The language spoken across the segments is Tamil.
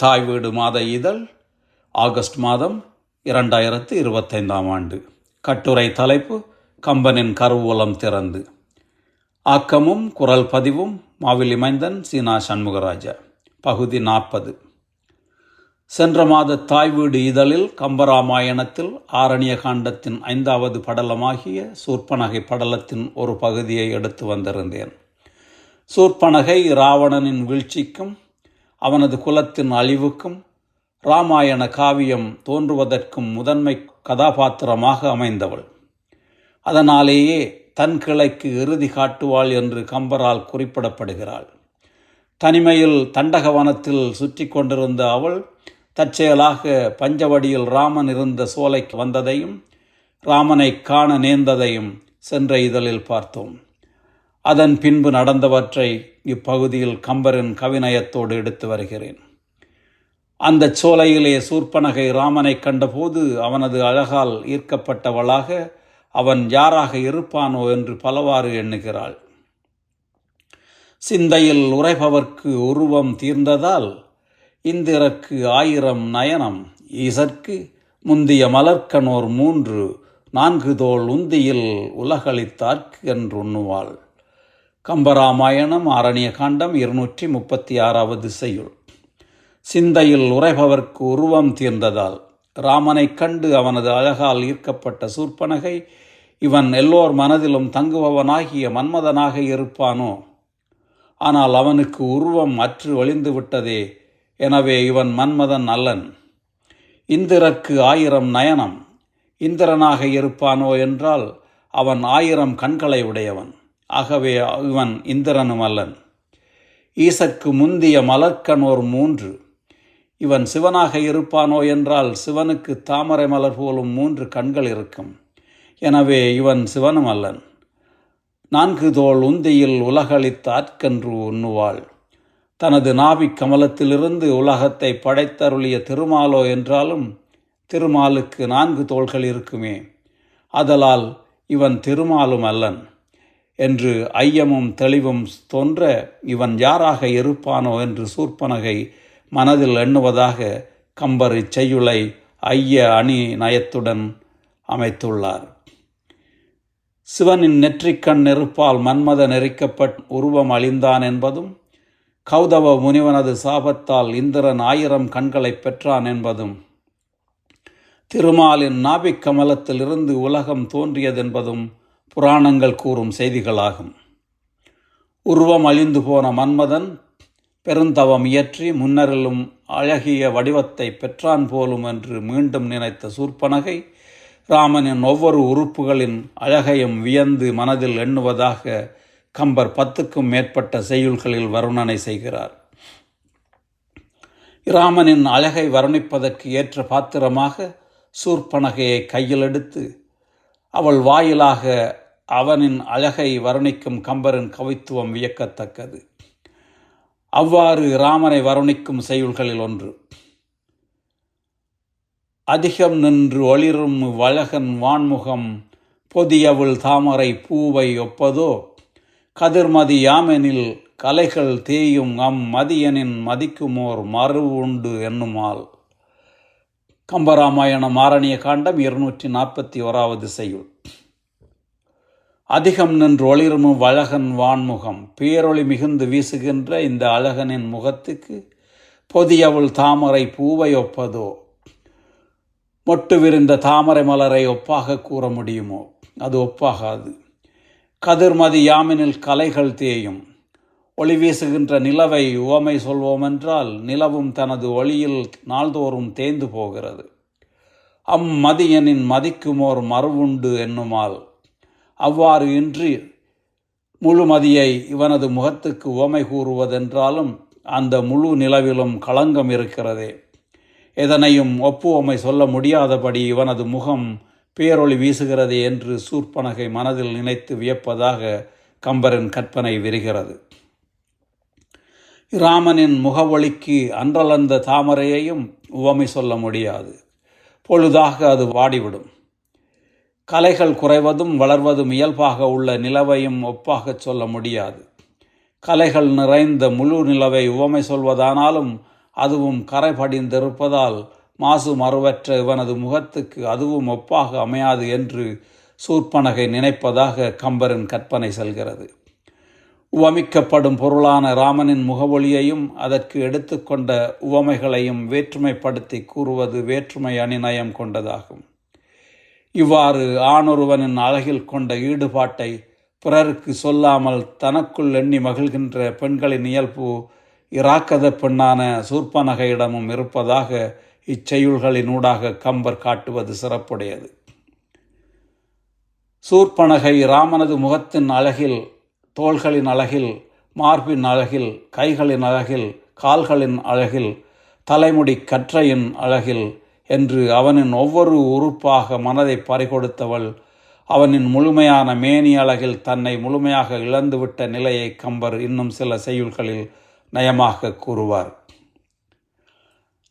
தாய் வீடு மாத இதழ் ஆகஸ்ட் மாதம் இரண்டாயிரத்து இருபத்தைந்தாம் ஆண்டு. கட்டுரை தலைப்பு கம்பனின் கருவூலம் திறந்து. ஆக்கமும் குரல் பதிவும் மாவிலி மைந்தன் சீனா சண்முகராஜா. பகுதி நாற்பது. சென்ற மாத தாய் வீடு இதழில் கம்பராமாயணத்தில் ஆரணிய காண்டத்தின் ஐந்தாவது படலமாகிய சூர்ப்பனகை படலத்தின் ஒரு பகுதியை எடுத்து வந்திருந்தேன். சூர்ப்பனகை இராவணனின் வீழ்ச்சிக்கும் அவனது குலத்தின் அழிவுக்கும் இராமாயண காவியம் தோன்றுவதற்கும் முதன்மை கதாபாத்திரமாக அமைந்தவள். அதனாலேயே தன் கிளைக்கு இறுதி காட்டுவாள் என்று கம்பரால் குறிப்பிடப்படுகிறாள். தனிமையில் தண்டகவனத்தில் சுற்றி கொண்டிருந்த அவள் தற்செயலாக பஞ்சவடியில் ராமன் இருந்த சோலைக்கு வந்ததையும் ராமனை காண நேர்ந்ததையும் சென்ற இதழில் பார்த்தோம். அதன் பின்பு நடந்தவற்றை இப்பகுதியில் கம்பரின் கவிநயத்தோடு எடுத்து வருகிறேன். அந்த சோலையிலே சூர்ப்பனகை ராமனை கண்டபோது அவனது அழகால் ஈர்க்கப்பட்டவளாக அவன் யாராக இருப்பானோ என்று பலவாறு எண்ணுகிறாள். சிந்தையில் உரைபவர்க்கு உருவம் தீர்ந்ததால் இந்திரக்கு ஆயிரம் நயனம் ஈசற்கு முந்திய மலர்க்கனோர் மூன்று நான்கு தோல் உந்தியில் உலகளித்தார்க்கு என்று உண்ணுவாள் கம்பராமாயணம் ஆரணிய காண்டம் இருநூற்றி முப்பத்தி ஆறாவது செய்யுள். சிந்தையில் உரைபவர்க்கு உருவம் தீர்ந்ததால் ராமனைக் கண்டு அவனது அழகால் ஈர்க்கப்பட்ட சூர்ப்பனகை இவன் எல்லோர் மனதிலும் தங்குபவனாகிய மன்மதனாக இருப்பானோ? ஆனால் அவனுக்கு உருவம் அற்று ஒளிந்து விட்டதே எனவே இவன் மன்மதன் அல்லன். இந்திரர்க்கு ஆயிரம் நயனம் இந்திரனாக இருப்பானோ என்றால் அவன் ஆயிரம் கண்களை உடையவன். ஆகவே இவன் இந்திரனும் அல்லன். ஈசற்கு முந்திய மலர்க்கனோர் மூன்று. இவன் சிவனாக இருப்பானோ என்றால் சிவனுக்கு தாமரை மலர் போலும் மூன்று கண்கள் இருக்கும். எனவே இவன் சிவனும் அல்லன். நான்கு தோல் உந்தியில் உலகளித்த ஆட்கன்று உண்ணுவாள். தனது நாபிக் கமலத்திலிருந்து உலகத்தை படைத்தருளிய திருமாலோ என்றாலும் திருமாலுக்கு நான்கு தோள்கள் இருக்குமே. அதலால் இவன் திருமாலும் அல்லன். என்று ஐயமும் தெளிவும் தோன்ற இவன் யாராக இருப்பானோ என்று சூர்ப்பனகை மனதில் எண்ணுவதாக கம்பர் இச்செய்யுளை ஐய அணி நயத்துடன் அமைத்துள்ளார். சிவனின் நெற்றிக்கண் நெருப்பால் மன்மத நெறிக்கப்பட் உருவம் அழிந்தான் என்பதும் கௌதவ முனிவனது சாபத்தால் இந்திரன் ஆயிரம் கண்களை பெற்றான் என்பதும் திருமாலின் நாபிக் கமலத்திலிருந்து உலகம் தோன்றியதென்பதும் புராணங்கள் கூறும் செய்திகளாகும். உருவம் அழிந்து போன மன்மதன் பெருந்தவம் இயற்றி முன்னரிலும் அழகிய வடிவத்தை பெற்றான் போலும் என்று மீண்டும் நினைத்த சூர்ப்பனகை ராமனின் ஒவ்வொரு உறுப்புகளின் அழகையும் வியந்து மனதில் எண்ணுவதாக கம்பர் பத்துக்கும் மேற்பட்ட செய்யுள்களில் வருணனை செய்கிறார். ராமனின் அழகை வர்ணிப்பதற்கு ஏற்ற பாத்திரமாக சூர்ப்பனகையை கையில் எடுத்து அவள் வாயிலாக அவனின் அழகை வர்ணிக்கும் கம்பரின் கவித்துவம் வியக்கத்தக்கது. அவ்வாறு ராமனை வருணிக்கும் செய்யுள்களில் ஒன்று. அதிகம் நின்று ஒளிரும் வழகன் வான்முகம் பொதியவுள் தாமரை பூவை ஒப்பதோ? கதிர்மதி யாமெனில் கலைகள் தேயும் அம் மதியனின் மதிக்குமோர் மறு உண்டு என்னுமாள் கம்பராமாயணம் ஆரணிய காண்டம் இருநூற்றி நாற்பத்தி ஓராவது செய்யுள். அதிகம் நின்று ஒளிரும் வழகன் வான்முகம் பேரொளி மிகுந்து வீசுகின்ற இந்த அழகனின் முகத்துக்கு பொதியவுள் தாமரை பூவை ஒப்பதோ? மொட்டு விரிந்த தாமரை மலரை ஒப்பாக கூற முடியுமோ? அது ஒப்பாகாது. கதிர்மதி யாமினில் கலைகள் தேயும். ஒளி வீசுகின்ற நிலவை உவமை சொல்வோமென்றால் நிலவும் தனது ஒளியில் நாள்தோறும் தேய்ந்து போகிறது. அம்மதியனின் மதிக்குமோர் மறுவுண்டு என்னுமால். அவ்வாறு இன்றி முழுமதியை இவனது முகத்துக்கு உவமை கூறுவதென்றாலும் அந்த முழு நிலவிலும் களங்கம் இருக்கிறதே. எதனையும் ஒப்புவமை சொல்ல முடியாதபடி இவனது முகம் பேரொளி வீசுகிறது என்று சூர்ப்பனகை மனதில் நினைத்து வியப்பதாக கம்பரின் கற்பனை விரிகிறது. ராமனின் முகவொளிக்கு அன்றலந்த தாமரையையும் உவமை சொல்ல முடியாது. பொழுதாக அது வாடிவிடும். கலைகள் குறைவதும் வளர்வதும் இயல்பாக உள்ள நிலவையும் ஒப்பாகச் சொல்ல முடியாது. கலைகள் நிறைந்த முழு நிலவை உவமை சொல்வதானாலும் அதுவும் கரை படிந்திருப்பதால் மாசு மறுவற்ற இவனது முகத்துக்கு அதுவும் ஒப்பாக அமையாது என்று சூர்பனகை நினைப்பதாக கம்பரின் கற்பனை செல்கிறது. உவமிக்கப்படும் பொருளான ராமனின் முகவொலியையும் அதற்கு எடுத்துக்கொண்ட உவமைகளையும் வேற்றுமைப்படுத்தி கூறுவது வேற்றுமை அணிநயம் கொண்டதாகும். இவ்வாறு ஆணொருவனின் அழகில் கொண்ட ஈடுபாட்டை பிறருக்கு சொல்லாமல் தனக்குள் எண்ணி மகிழ்கின்ற பெண்களின் இயல்பு இராக்கத பெண்ணான சூர்பனகையிடமும் இருப்பதாக இச்செயுள்களினூடாக கம்பர் காட்டுவது சிறப்புடையது. சூர்பனகை ராமனது முகத்தின் அழகில் தோள்களின் அழகில் மார்பின் அழகில் கைகளின் அழகில் கால்களின் அழகில் தலைமுடி கற்றையின் அழகில் என்று அவனின் ஒவ்வொரு உறுப்பாக மனதை பறிகொடுத்தவள் அவனின் முழுமையான மேனி அழகில் தன்னை முழுமையாக இழந்துவிட்ட நிலையை கம்பர் இன்னும் சில செய்யுள்களில் நயமாக கூறுவார்.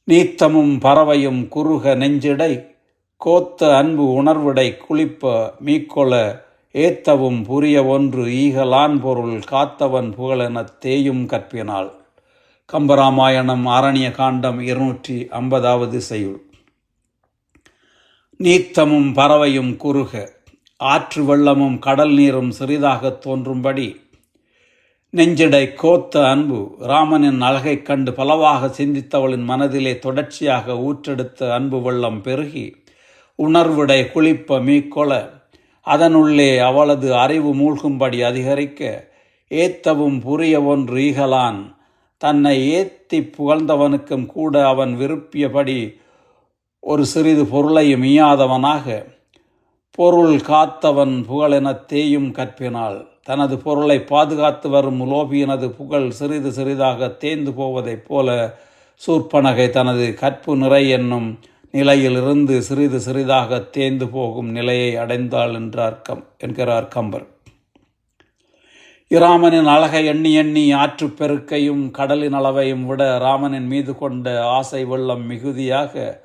நீத்தமும் பறவையும் குறுக நெஞ்சிடை கோத்த அன்பு உணர்விடை குளிப்ப மீக்கொள ஏத்தவும் புரிய ஒன்று ஈகலான் பொருள் காத்தவன் புகழெனத் தேயும் கற்பினாள். கம்பராமாயணம் ஆரணிய காண்டம் இருநூற்றி ஐம்பதாவது செய்யுள். நீத்தமும் பறவையும் குறுக ஆற்று வெள்ளமும் கடல் நீரும் சிறிதாகத் தோன்றும்படி நெஞ்சிடை கோத்த அன்பு ராமனின் அழகைக் கண்டு பலவாக சிந்தித்தவளின் மனதிலே தொடர்ச்சியாக ஊற்றெடுத்த அன்பு வெள்ளம் பெருகி உணர்விடை குளிப்ப மீக்கொள அதனுள்ளே அவளது அறிவு மூழ்கும்படி அதிகரிக்க ஏத்தவும் புரியவொன்று ஈகலான். தன்னை ஏத்தி புகழ்ந்தவனுக்கும் கூட அவன் விருப்பியபடி ஒரு சிறிது பொருளையும் ஈயாதவனாக பொருள் காத்தவன் புகழெனத் தேயும் கற்பினாள். தனது பொருளை பாதுகாத்து வரும் லோபியனது புகழ் சிறிது சிறிதாக தேய்ந்து போவதைப் போல சூர்பனகை தனது கற்பு நிறை என்னும் நிலையிலிருந்து சிறிது சிறிதாக தேய்ந்து போகும் நிலையை அடைந்தாள் என்றார் கம் என்கிறார் கம்பர். இராமனின் அழகை எண்ணி எண்ணி ஆற்றுப் பெருக்கையும் கடலின் அளவையும் விட ராமனின் மீது கொண்ட ஆசை வெள்ளம் மிகுதியாக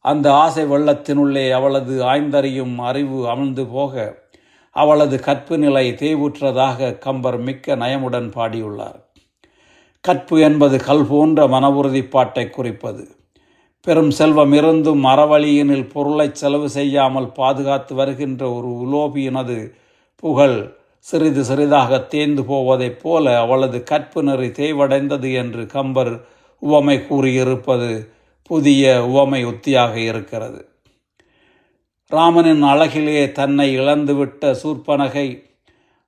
அந்த ஆசை வெள்ளத்தினுள்ளே அவளது ஆய்ந்தறியும் அறிவு அமிழ்ந்து போக அவளது கற்பு நிலை தேய்வுற்றதாக கம்பர் மிக்க நயமுடன் பாடியுள்ளார். கற்பு என்பது கல் போன்ற மன உறுதிப்பாட்டை குறிப்பது. பெரும் செல்வம் இருந்தும் அறவழியினில் பொருளை செலவு செய்யாமல் பாதுகாத்து வருகின்ற ஒரு உலோபியினது புகழ். சிறிது சிறிதாக தேய்ந்து போவதைப் போல அவளது கற்பு நெறி தேய்வடைந்தது என்று கம்பர் உவமை கூறியிருப்பது புதிய உவமை உத்தியாக இருக்கிறது. ராமனின் அழகிலே தன்னை இழந்துவிட்ட சூர்பனகை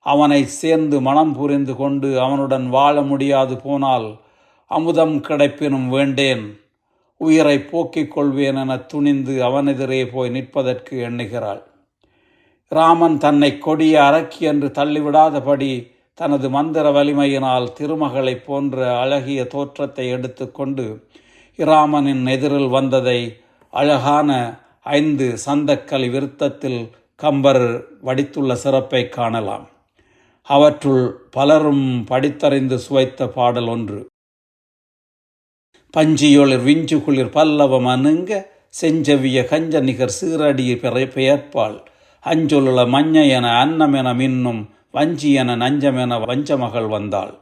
அவனை சேர்ந்து மனம் புரிந்து கொண்டு அவனுடன் வாழ முடியாது போனால் அமுதம் கிடைப்பினும் வேண்டேன். உயிரை போக்கிக் கொள்வேன் என துணிந்து அவனெதிரே போய் நிற்பதற்கு எண்ணுகிறாள். ராமன் தன்னை கொடிய அரக்கி என்று தள்ளிவிடாதபடி தனது மந்திர வலிமையினால் திருமகளைப் போன்ற அழகிய தோற்றத்தை எடுத்துக்கொண்டு இராமனின் எதிரில் வந்ததை அழகான ஐந்து சந்தக்கலி விருத்தத்தில் கம்பர் வடித்துள்ள சிறப்பை காணலாம். அவற்றுள் பலரும் படித்தறிந்து சுவைத்த பாடல் ஒன்று. பஞ்சியொளிர் விஞ்சுகுளிர் பல்லவம் அணுங்க செஞ்சவிய கஞ்ச நிகர் சீரடி பெயர்ப்பாள். அஞ்சொலுள மஞ்ச என அன்னமென மின்னும் வஞ்சி என நஞ்சமென வஞ்சமகள் வந்தாள்.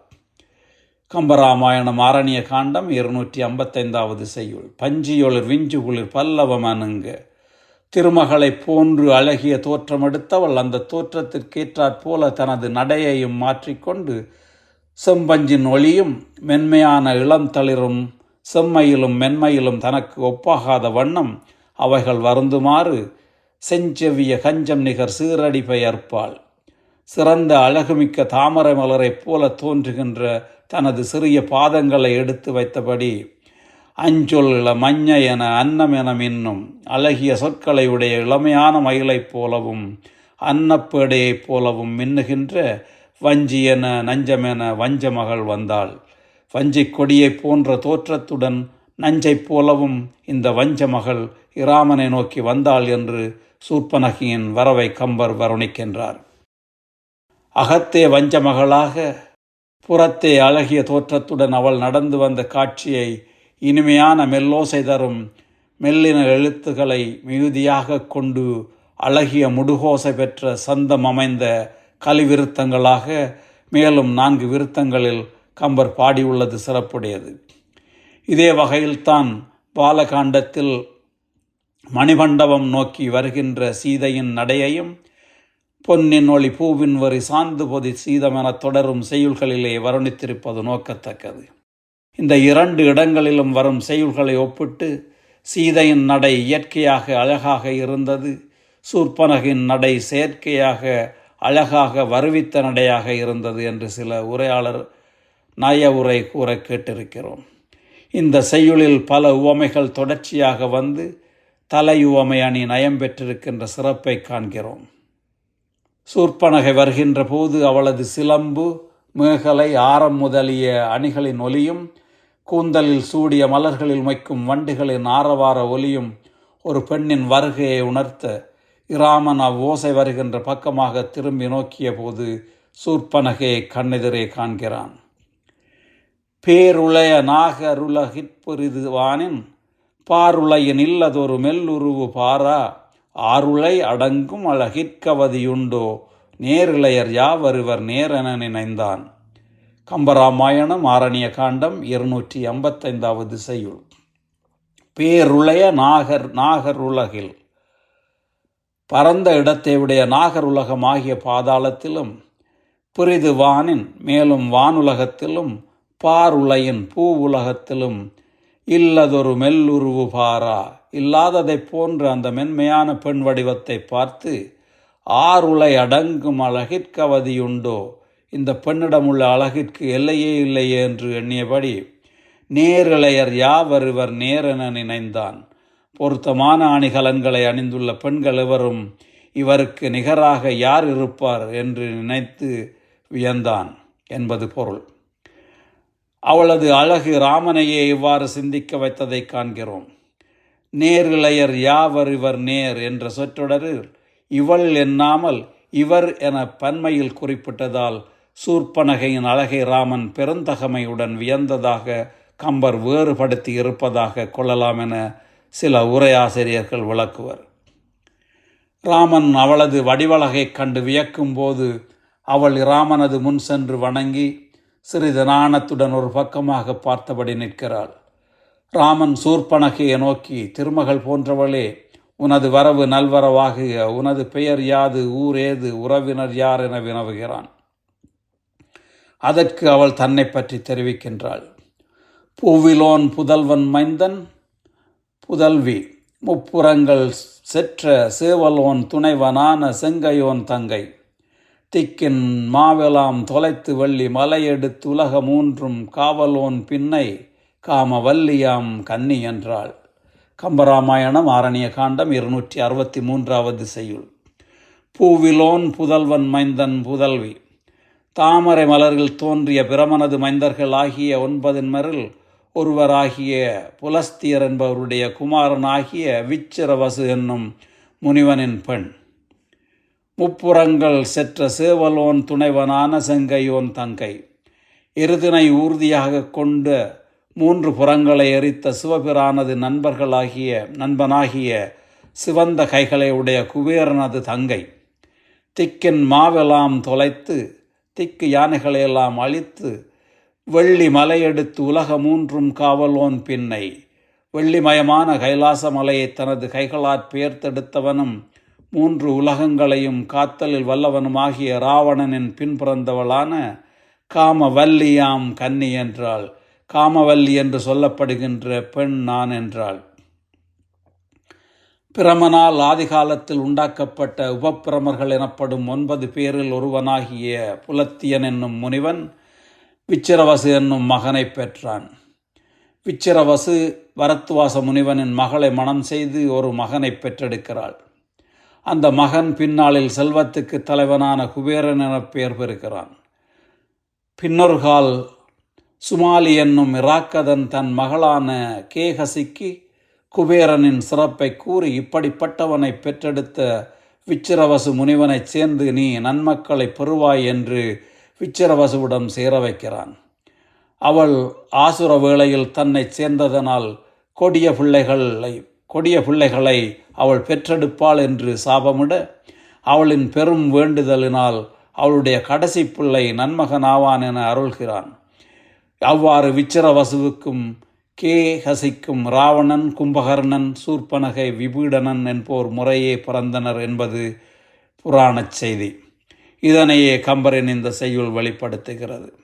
கம்பராமாயணம் ஆரணிய காண்டம் இருநூற்றி ஐம்பத்தைந்தாவது செய்யுள். பஞ்சியொளிர் விஞ்சுகுளிர் பல்லவம் அணுங்க. திருமகளைப் போன்று அழகிய தோற்றமெடுத்தவள் அந்த தோற்றத்திற்கேற்றாற் போல தனது நடையையும் மாற்றிக்கொண்டு செம்பஞ்சின் ஒளியும் மென்மையான இளம் தளிரும் செம்மையிலும் மென்மையிலும் தனக்கு ஒப்பாகாத வண்ணம் அவைகள் வருந்துமாறு செஞ்செவிய கஞ்சம் நிகர் சீரடி பெயர்ப்பாள். சிறந்த அழகுமிக்க தாமரை மலரைப் போல தோன்றுகின்ற தனது சிறிய பாதங்களை எடுத்து வைத்தபடி அஞ்சொல் மஞ்ச என அன்னம் என மின்னும் அழகிய சொற்களை உடைய இளமையான மயிலைப் போலவும் அன்னப்பேடையைப் போலவும் மின்னுகின்ற வஞ்சி என நஞ்சமென வஞ்ச மகள் வந்தாள். வஞ்சிக் கொடியைப் போன்ற தோற்றத்துடன் நஞ்சைப் போலவும் இந்த வஞ்ச மகள் இராமனை நோக்கி வந்தாள் என்று சூர்பனகியின் வரவை கம்பர் வருணிக்கின்றார். அகத்தே வஞ்ச மகளாக புறத்தே அழகிய தோற்றத்துடன் அவள் நடந்து வந்த காட்சியை இனிமையான மெல்லோசை தரும் மெல்லின எழுத்துக்களை மிகுதியாக கொண்டு அழகிய முடுகோசை பெற்ற சந்தம் அமைந்த கலிவிருத்தங்களாக மேலும் நான்கு விருத்தங்களில் கம்பர் பாடியுள்ளது சிறப்புடையது. இதே வகையில்தான் பாலகாண்டத்தில் மணிமண்டபம் நோக்கி வருகின்ற சீதையின் நடையையும் பொன்னின் ஒளி பூவின் வரி சார்ந்து பொதி சீதமென தொடரும் செய்யுள்களிலே வருணித்திருப்பது நோக்கத்தக்கது. இந்த இரண்டு இடங்களிலும் வரும் செய்யுள்களை ஒப்பிட்டு சீதையின் நடை இயற்கையாக அழகாக இருந்தது. சூர்பனகின் நடை செயற்கையாக அழகாக வருவித்த நடையாக இருந்தது என்று சில உரையாளர் நய உரை கூற கேட்டிருக்கிறோம். இந்த செய்யுளில் பல உவமைகள் தொடர்ச்சியாக வந்து தலையுவமை அணி நயம் பெற்றிருக்கின்ற சிறப்பை காண்கிறோம். சூர்பனகை வருகின்ற போது அவளது சிலம்பு மேகலை ஆரம் முதலிய அணிகளின் ஒலியும் கூந்தலில் சூடிய மலர்களில் மைக்கும் வண்டுகளின் ஆரவார ஒலியும் ஒரு பெண்ணின் வருகையை உணர்த்த இராமன் அவ்வோசை வருகின்ற பக்கமாக திரும்பி நோக்கிய போது சூர்பனகையை கண்ணெதிரே காண்கிறான். பேருளைய நாகருலகிற்பொரிதுவானின் பாருளையின் இல்லதொரு மெல்லுருவு பாரா. ஆருளை அடங்கும் அழகிற்கவதியுண்டோ நேரிழையர் யாவருவர் நேரென நினைந்தான். கம்பராமாயணம் ஆரணிய காண்டம் இருநூற்றி ஐம்பத்தைந்தாவது செய்யுள். பேருளைய நாகர் நாகருலகில். பரந்த இடத்தை உடைய நாகர் பாதாளத்திலும் பிரிது வானின் மேலும் வானுலகத்திலும் பாருளையின் பூ உலகத்திலும் இல்லதொரு மெல்லுருவு பாரா. இல்லாததைப் போன்ற அந்த மென்மையான பெண் வடிவத்தை பார்த்து ஆருளை அடங்கும் அழகிற்கவதியுண்டோ இந்த பெண்ணிடமுள்ள அழகிற்கு எல்லையே இல்லையே என்று எண்ணியபடி நேரிழையர் யாவருவர் நேரென நினைந்தான். பொருத்தமான அணிகலன்களை அணிந்துள்ள பெண்கள் எவரும் இவருக்கு நிகராக யார் இருப்பார்? என்று நினைத்து வியந்தான் என்பது பொருள். அவளது அழகு ராமனையே இவ்வாறு சிந்திக்க வைத்ததை காண்கிறோம். நேரிழையர் யாவர் இவர் நேர் என்ற சொற்றொடரில் இவள் எண்ணாமல் இவர் என பன்மையில் குறிப்பிட்டதால் சூர்பனகையின் அழகை ராமன் பெருந்தகமையுடன் வியந்ததாக கம்பர் வேறுபடுத்தி இருப்பதாக கொள்ளலாம் என சில உரையாசிரியர்கள் விளக்குவர். ராமன் அவளது வடிவழகைக் கண்டு வியக்கும்போது அவள் ராமனது முன் சென்று வணங்கி சிறிது நாணத்துடன் ஒரு பக்கமாக பார்த்தபடி நிற்கிறாள். ராமன் சூர்பனகையை நோக்கி திருமகள் போன்றவளே உனது வரவு நல்வரவாகுக உனது பெயர் யாது ஊர் ஏது உறவினர் யார் என வினவுகிறான். அதற்கு அவள் தன்னை பற்றி தெரிவிக்கின்றாள். பூவிலோன் புதல்வன் மைந்தன் புதல்வி முப்புறங்கள் செற்ற சேவலோன் துணைவனான செங்கையோன் தங்கை திக்கின் மாவெலாம் தொலைத்து வள்ளி மலையெடுத்து உலக மூன்றும் காவலோன் பின்னை காமவல்லியாம் கன்னி என்றாள். கம்பராமாயணம் ஆரணிய காண்டம் இருநூற்றி அறுபத்தி மூன்றாவது செய்யுள். பூவிலோன் புதல்வன் மைந்தன் புதல்வி. தாமரை மலர்கள் தோன்றிய பிரமனது மைந்தர்கள் ஆகிய ஒன்பதின் மரில் ஒருவராகிய புலஸ்தியர் என்பவருடைய குமாரனாகிய விச்சிரவசு என்னும் முனிவனின் பெண். முப்புறங்கள் செற்ற சேவலோன் துணைவனான செங்கையோன் தங்கை. எருதினை ஊர்தியாக கொண்ட மூன்று புறங்களை எரித்த சிவபிரானது நண்பர்களாகிய நண்பனாகிய சிவந்த கைகளை உடைய குபேரனது தங்கை. திக்கின் மாவெல்லாம் தொலைத்து திக்கு யானைகளையெல்லாம் அழித்து வெள்ளி மலையெடுத்து உலக மூன்றும் காவலோன் பின்னை. வெள்ளிமயமான கைலாச மலையை தனது கைகளாற் பெயர்த்தெடுத்தவனும் மூன்று உலகங்களையும் காத்தலில் வல்லவனுமாகிய ராவணனின் பின்பிறந்தவளான காமவல்லியாம் கன்னி என்றாள். காமவல்லி என்று சொல்லப்படுகின்ற பெண் நான் என்றாள். பிரமனால் ஆதிகாலத்தில் உண்டாக்கப்பட்ட உபப்பிரமர்கள் எனப்படும் ஒன்பது பேரில் ஒருவனாகிய புலத்தியன் என்னும் முனிவன் விச்சிரவசு என்னும் மகனை பெற்றான். விச்சிரவசு வரத்துவாச முனிவனின் மகளை மணம் செய்து ஒரு மகனை பெற்றெடுக்கிறாள். அந்த மகன் பின்னாளில் செல்வத்துக்கு தலைவனான குபேரன் என பெயர் பெறுகிறான். பின்னொருகால் சுமாலி என்னும் இராக்கதன் தன் மகளான கேகசிக்கு குபேரனின் சிறப்பை கூறி இப்படிப்பட்டவனை பெற்றெடுத்த விச்சிரவசு முனிவனைச் சேர்ந்து நீ நன்மக்களை பெறுவாய் என்று விச்சிரவசுவிடம் சேர வைக்கிறான். அவள் ஆசுர வேளையில் தன்னை சேர்ந்ததனால் கொடிய பிள்ளைகளை கொடிய பிள்ளைகளை அவள் பெற்றெடுப்பாள் என்று சாபமிட அவளின் பெரும் வேண்டுதலினால் அவளுடைய கடைசி பிள்ளை நன்மகனாவான் என அருள்கிறான். அவ்வாறு விச்சிரவசுவுக்கும் கே. ஹசிக்கும் ராவணன் கும்பகர்ணன் சூர்பனகை விபீடனன் என்போர் முறையே பிறந்தனர் என்பது புராணச் செய்தி. இதனையே கம்பரின் இந்த செய்யுள் வெளிப்படுத்துகிறது.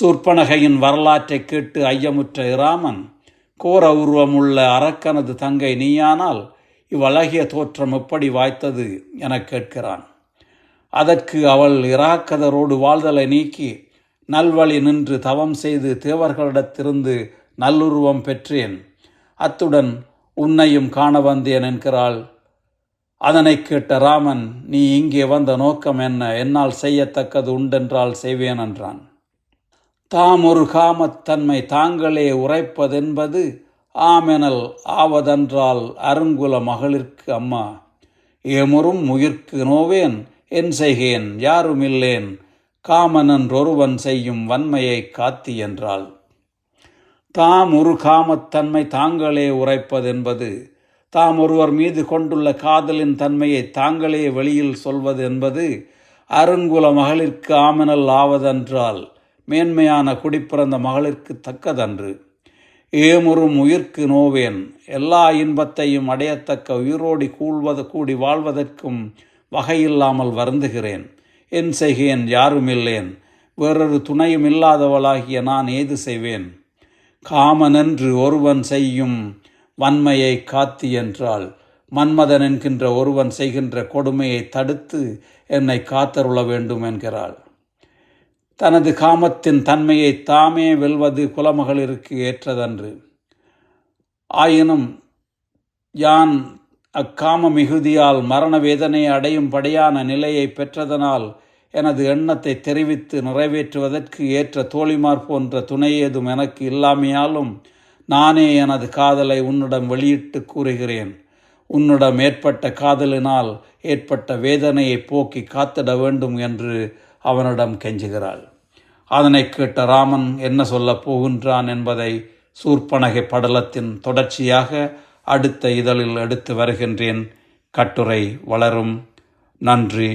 சூர்பனகையின் வரலாற்றை கேட்டு ஐயமுற்ற இராமன் கோர உருவமுள்ள அரக்கனது தங்கை நீயானால் இவ்வழகிய தோற்றம் எப்படி வாய்த்தது எனக் கேட்கிறான். அதற்கு அவள் இராக்கதரோடு வாழ்தலை நீக்கி நல்வழி நின்று தவம் செய்து தேவர்களிடத்திருந்து நல்லுருவம் பெற்றேன். அத்துடன் உன்னையும் காண வந்தேன் என்கிறாள். அதனை கேட்ட ராமன் நீ இங்கே வந்த நோக்கம் என்ன? என்னால் செய்யத்தக்கது உண்டென்றால் செய்வேன் என்றான். தாம் ஒரு காமத்தன்மை தாங்களே உரைப்பதென்பது ஆமெனல் ஆவதென்றால் அருங்குல மகளிர்க்கு அம்மா. ஏமுறும் உயிர்க்கு நோவேன் என் செய்கேன் யாருமில்லேன் காமனன்றொருவன் செய்யும் வன்மையை காத்தி என்றாள். தாம் ஒரு காமத்தன்மை தாங்களே உரைப்பதென்பது தாம் ஒருவர் மீது கொண்டுள்ள காதலின் தன்மையை தாங்களே வெளியில் சொல்வது என்பது அருங்குல மகளிர்க்கு ஆமெனல் ஆவதென்றால் மேன்மையான குடிப்பிறந்த மகளிற்கு தக்கதன்று. ஏமுறும் உயிர்க்கு நோவேன். எல்லா இன்பத்தையும் அடையத்தக்க உயிரோடி கூழ்வது கூடி வாழ்வதற்கும் வகையில்லாமல் வருந்துகிறேன். என் செய்கேன் யாருமில்லேன். வேறொரு துணையும் இல்லாதவளாகிய நான் ஏது செய்வேன்? காமனென்று ஒருவன் செய்யும் வன்மையை காத்து என்றால் மன்மதன் என்கின்ற ஒருவன் செய்கின்ற கொடுமையை தடுத்து என்னை காத்தருள வேண்டும் என்கிறாள். தனது காமத்தின் தன்மையை தாமே வெல்வது குலமகளிருக்கு ஏற்றதன்று. ஆயினும் யான் அக்காம மிகுதியால் மரண வேதனை அடையும் படியான நிலையை பெற்றதனால் எனது எண்ணத்தை தெரிவித்து நிறைவேற்றுவதற்கு ஏற்ற தோழிமார் போன்ற துணை ஏதும் எனக்கு இல்லாமையாலும் நானே எனது காதலை உன்னிடம் வெளியிட்டு கூறுகிறேன். உன்னிடம் ஏற்பட்ட காதலினால் ஏற்பட்ட வேதனையை போக்கி காத்திட வேண்டும் என்று அவனிடம் கெஞ்சுகிறாள். அதனை கேட்ட ராமன் என்ன சொல்லப் போகின்றான் என்பதை சூர்பனகை படலத்தின் தொடர்ச்சியாக அடுத்த இதழில் எடுத்து வருகின்றேன். கட்டுரை வளரும். நன்றி.